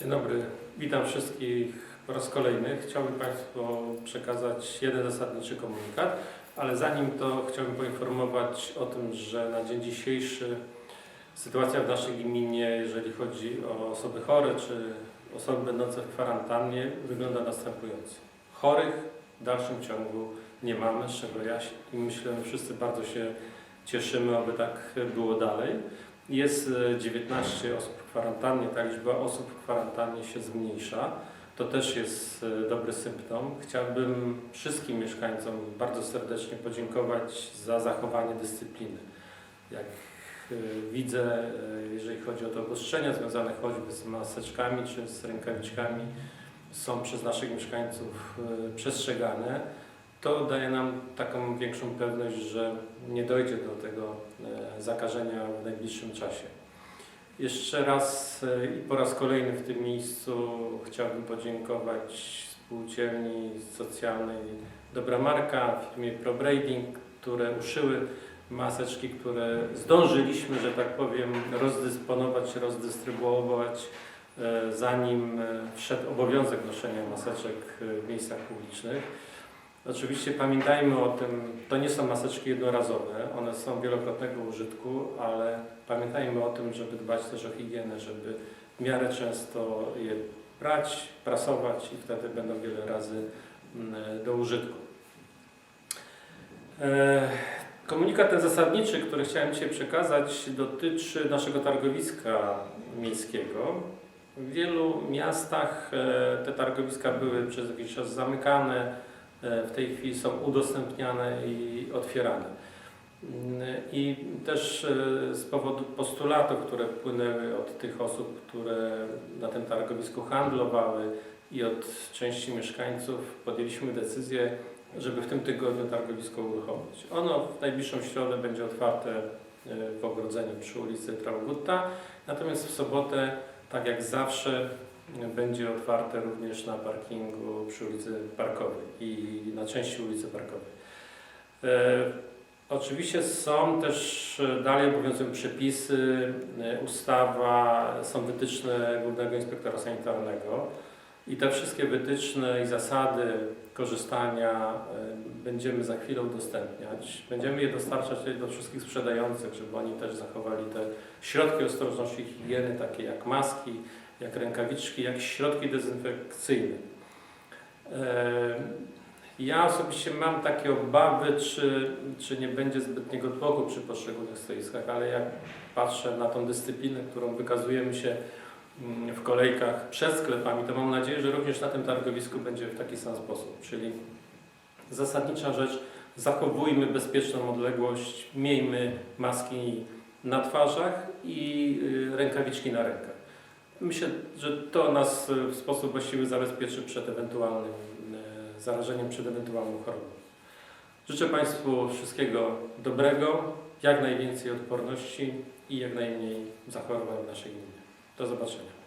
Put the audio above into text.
Dzień dobry, witam wszystkich po raz kolejny. Chciałbym Państwu przekazać jeden zasadniczy komunikat, ale zanim to chciałbym poinformować o tym, że na dzień dzisiejszy sytuacja w naszej gminie, jeżeli chodzi o osoby chore czy osoby będące w kwarantannie, wygląda następująco. Chorych w dalszym ciągu nie mamy, z czego ja i myślę, że wszyscy bardzo się cieszymy, aby tak było dalej. Jest e, 19 osób w kwarantannie, ta liczba osób w kwarantannie się zmniejsza. To też jest e, dobry symptom. Chciałbym wszystkim mieszkańcom bardzo serdecznie podziękować za zachowanie dyscypliny. Jak e, widzę, e, jeżeli chodzi o te obostrzenia związane choćby z maseczkami czy z rękawiczkami, są przez naszych mieszkańców e, przestrzegane, to daje nam taką większą pewność, że nie dojdzie do tego e, zakażenia w najbliższym czasie. Jeszcze raz e, i po raz kolejny w tym miejscu chciałbym podziękować spółdzielni socjalnej Dobra Marka, firmie ProBrading, które uszyły maseczki, które zdążyliśmy, że tak powiem, rozdysponować, rozdystrybuować, e, zanim wszedł obowiązek noszenia maseczek w miejscach publicznych. Oczywiście pamiętajmy o tym, to nie są maseczki jednorazowe, one są wielokrotnego użytku, ale pamiętajmy o tym, żeby dbać też o higienę, żeby w miarę często je brać, prasować i wtedy będą wiele razy mm, do użytku. E, Komunikat ten zasadniczy, który chciałem dzisiaj przekazać, dotyczy naszego targowiska miejskiego. W wielu miastach e, te targowiska były przez jakiś czas zamykane, w tej chwili są udostępniane i otwierane. Mm, I też e, z powodu postulatów, które płynęły od tych osób, które na tym targowisku handlowały i od części mieszkańców, podjęliśmy decyzję, żeby w tym tygodniu targowisko uruchomić. Ono w najbliższą środę będzie otwarte e, w ogrodzeniu przy ulicy Traugutta, natomiast w sobotę, tak jak zawsze, e, będzie otwarte również na parkingu przy ulicy Parkowej i na części ulicy Parkowej. E, Oczywiście są też e, dalej obowiązują przepisy, e, ustawa, są wytyczne Głównego Inspektora Sanitarnego i te wszystkie wytyczne i zasady korzystania e, będziemy za chwilę udostępniać. Będziemy je dostarczać do wszystkich sprzedających, żeby oni też zachowali te środki ostrożności higieny, takie jak maski, jak rękawiczki, jak środki dezynfekcyjne. E, Ja osobiście mam takie obawy, czy, czy nie będzie zbytniego tłoku przy poszczególnych stoiskach, ale jak patrzę na tą dyscyplinę, którą wykazujemy się w kolejkach przed sklepami, to mam nadzieję, że również na tym targowisku będzie w taki sam sposób. Czyli zasadnicza rzecz, zachowujmy bezpieczną odległość, miejmy maski na twarzach i y, rękawiczki na rękach. Myślę, że to nas w sposób właściwy zabezpieczy przed ewentualnym y, zarażeniem, przed ewentualną chorobą. Życzę Państwu wszystkiego dobrego, jak najwięcej odporności i jak najmniej zachorowań w naszej gminie. Do zobaczenia.